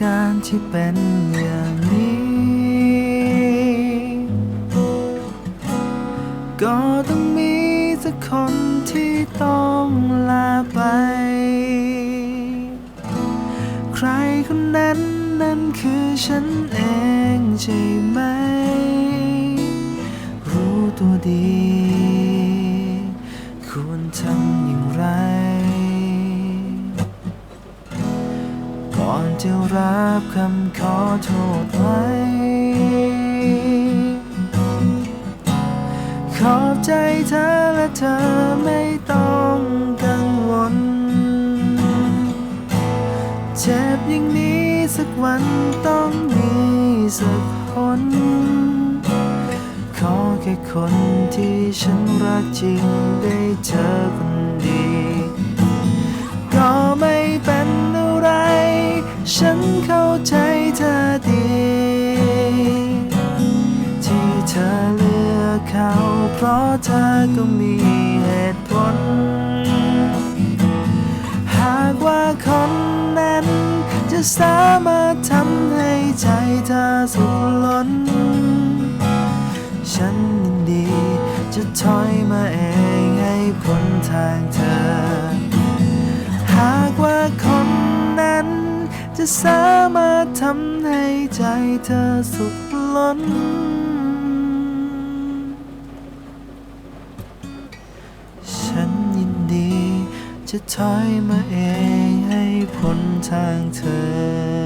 การที่เป็นอย่างนี้ ก็ต้องมีสักคนที่ต้องลาไป ใครคนนั้นนั้นคือฉันเองใช่ไหม รู้ตัวดี ควรทำ ก่อนจะรับคำขอโทษไว้ ขอบใจเธอและเธอไม่ต้องกังวล เจ็บอย่างนี้สักวันต้องมีสักคนขอแค่คนที่ฉันรักจริงได้เจอคนดี ฉันเข้าใจเธอดี ที่เธอเลือกเขา เพราะเธอก็มีเหตุผล หากว่าคนนั้นจะสามารถทำให้ใจเธอสุขล้น ฉันยินดีจะถอยมาเองให้พ้นทางเธอ จะสามารถทำให้ใจเธอสุขล้น ฉันยินดีจะถอยมาเองให้พ้นทางเธอ